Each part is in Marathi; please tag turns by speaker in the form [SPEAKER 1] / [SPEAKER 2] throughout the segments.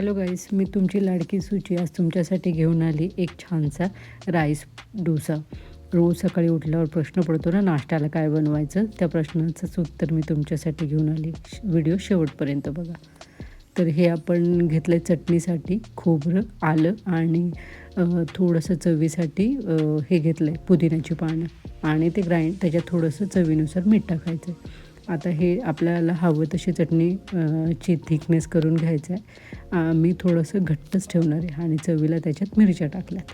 [SPEAKER 1] हॅलो गाईस मी तुमची लाडकी सूची आज तुमच्यासाठी घेऊन आली एक छानसा राईस डोसा. रोज सकाळी उठल्यावर प्रश्न पडतो ना नाश्त्याला काय बनवायचं? त्या प्रश्नाचंच उत्तर मी तुमच्यासाठी घेऊन आली. व्हिडिओ शेवटपर्यंत बघा. तर हे आपण घेतलं आहे चटणीसाठी खोबरं आलं आणि थोडंसं चवीसाठी हे घेतलं आहे पुदिन्याची पानं. आणि ते ग्राइंड त्याच्यात थोडंसं चवीनुसार मीठ टाकायचं आहे आता हे आपल्याला हवं तशी चटणी ची थिकनेस करून घ्यायचं आहे मी थोडंसं घट्टच ठेवणार आहे आणि चवीला त्याच्यात मिरच्या टाकल्यात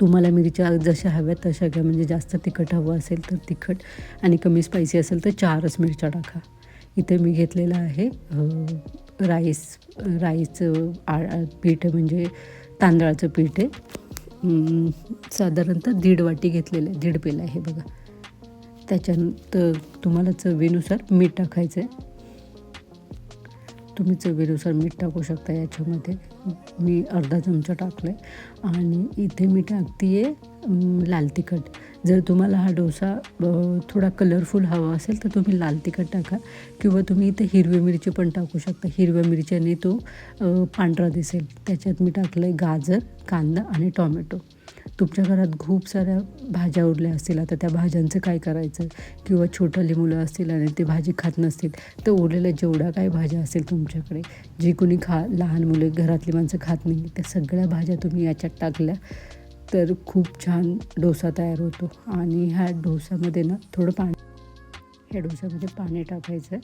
[SPEAKER 1] तुम्हाला मिरच्या जशा हव्यात तशा घ्या म्हणजे जास्त तिखट हवं असेल तर तिखट आणि कमी स्पायसी असेल तर चारच मिरच्या टाका. इथे मी घेतलेलं आहे राईस राईसचं आ पीठ म्हणजे तांदळाचं पीठ आहे. साधारणतः दीड वाटी घेतलेलं आहे दीड पेला आहे बघा. त्याच्यानंतर तुम्हाला चवीनुसार मीठ टाकायचं आहे तुम्ही चवीनुसार मीठ टाकू शकता याच्यामध्ये. मी अर्धा चमचा टाकलं आहे आणि इथे मी टाकते आहे लाल तिखट. जर तुम्हाला हा डोसा थोडा कलरफुल हवा असेल तर तुम्ही लाल तिखट टाका. किंवा तुम्ही इथे हिरवी मिरची पण टाकू शकता. हिरव्या मिरच्याने तो पांढरा दिसेल. त्याच्यात मी टाकलं आहे गाजर कांदा आणि टॉमॅटो. तुमच्या घरात खूप साऱ्या भाज्या उरल्या असतील. आता त्या भाज्यांचं काय करायचं? किंवा छोटाली मुलं असतील आणि ते भाजी खात नसतील तर उरलेल्या जेवढ्या काही भाज्या असतील तुमच्याकडे जी कोणी खा लहान मुले घरातली माणसं खात नाही त्या सगळ्या भाज्या तुम्ही याच्यात टाकल्या तर खूप छान डोसा तयार होतो. आणि ह्या डोसामध्ये ना थोडं पाणी ह्या डोसामध्ये पाणी टाकायचं.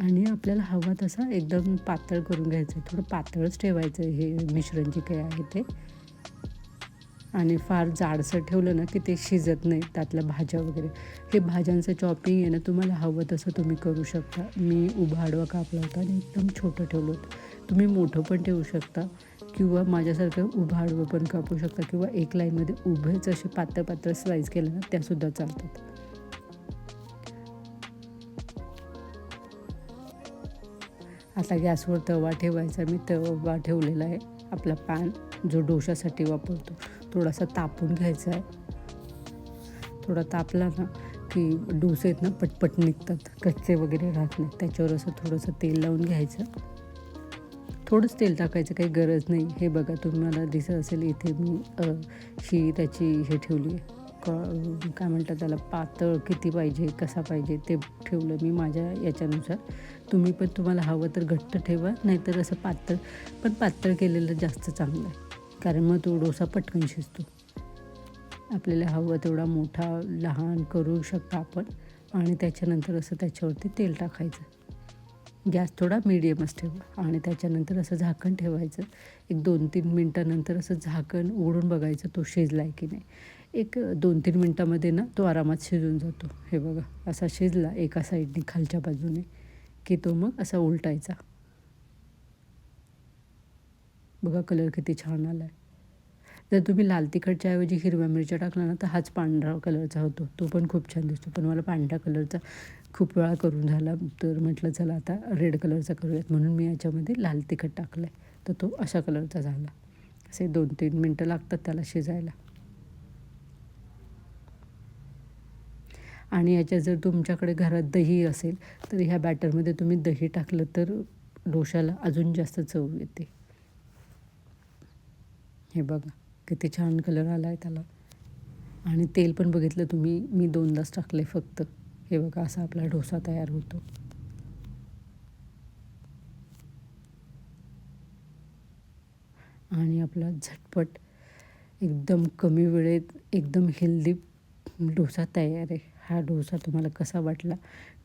[SPEAKER 1] आणि आपल्याला हवा तसा एकदम पातळ करून घ्यायचं. आहे थोडं पातळच ठेवायचं. आहे हे मिश्रण जे काही आहे ते. आणि फार जाडसर ठेवलं ना की ते शिजत नाही त्यातल्या भाज्या वगैरे. हे भाज्यांचं चॉपिंग आहे ना तुम्हाला हवं तसं तुम्ही करू शकता. मी उभा आडवा कापला होता आणि एकदम छोटं ठेवलं होतं. तुम्ही मोठं पण ठेवू शकता किंवा माझ्यासारखं उभा आडवं पण कापू शकता किंवा एक लाईनमध्ये उभेच असे पातळ पातळ स्लाईस केलं ना त्यासुद्धा चालतात. आता गॅसवर तवा ठेवायचा. मी तवा ठेवलेला आहे आपला पॅन जो डोशासाठी वापरतो. थोडासा तापून घ्यायचा आहे. थोडा तापला ना की डोसे आहेत ना पटपट निघतात. कच्चे वगैरे राहत नाहीत. त्याच्यावर असं थोडंसं तेल लावून घ्यायचं. थोडंच तेल टाकायचं काही गरज नाही. हे बघा तुम्हाला दिसत असेल इथे मी शी त्याची हे ठेवली आहे. क- काय म्हणतात त्याला पातळ किती पाहिजे कसा पाहिजे ते ठेवलं मी माझ्या याच्यानुसार. तुम्ही पण तुम्हाला हवं तर घट्ट ठेवा नाहीतर असं पातळ पण पातळ केलेलं जास्त चांगलं आहे. कारण मग तो डोसा पटकन शिजतो. आपल्याला हवं तेवढा मोठा लहान करू शकता आपण आणि त्याच्यानंतर असं त्याच्यावरती तेल टाकायचं. गॅस थोडा मिडियमच ठेवा आणि त्याच्यानंतर असं झाकण ठेवायचं. एक दोन तीन मिनटानंतर असं झाकण उघडून बघायचं तो शिजला आहे की नाही. एक दोन तीन मिनटामध्ये ना तो आरामात शिजून जातो. हे बघा असा शिजला एका साईडने खालच्या बाजूने की तो मग असा उलटायचा. बघा कलर किती छान आला आहे जर तुम्ही लाल तिखटच्या ऐवजी हिरव्या मिरच्या टाकला ना तर हाच पांढरा कलरचा होतो. तो पण खूप छान दिसतो. पण मला पांढऱ्या कलरचा खूप वेळा करून झाला तर म्हटलं चला आता रेड कलरचा करूयात. म्हणून मी याच्यामध्ये लाल तिखट टाकलं आहे तर तो अशा कलरचा झाला. असे दोन तीन मिनटं लागतात त्याला शिजायला. आणि याच्या जर तुमच्याकडे घरात दही असेल तर ह्या बॅटरमध्ये तुम्ही दही टाकलं तर डोशाला अजून जास्त चव येते. हे बघा किती छान कलर आला आहे त्याला. आणि तेल पण बघितलं तुम्ही मी दोनदाच टाकले फक्त. हे बघा असा आपला डोसा तयार होतो. आणि आपला झटपट एकदम कमी वेळेत एकदम हेल्दी डोसा तयार आहे. हा डोसा तुम्हाला कसा वाटला?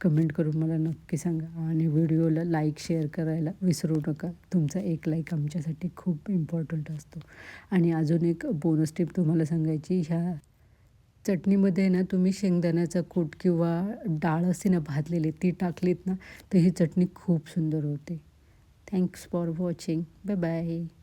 [SPEAKER 1] कमेंट करून मला नक्की सांगा. आणि व्हिडिओला लाईक शेअर करायला विसरू नका. तुमचा एक लाईक आमच्यासाठी खूप इम्पॉर्टंट असतो. आणि अजून एक बोनस टिप तुम्हाला सांगायची ह्या चटणीमध्ये ना तुम्ही शेंगदाण्याचा कूट किंवा डाळ असते ना भाजलेली ती टाकलीत ना तर ही चटणी खूप सुंदर होते. Thanks for watching bye bye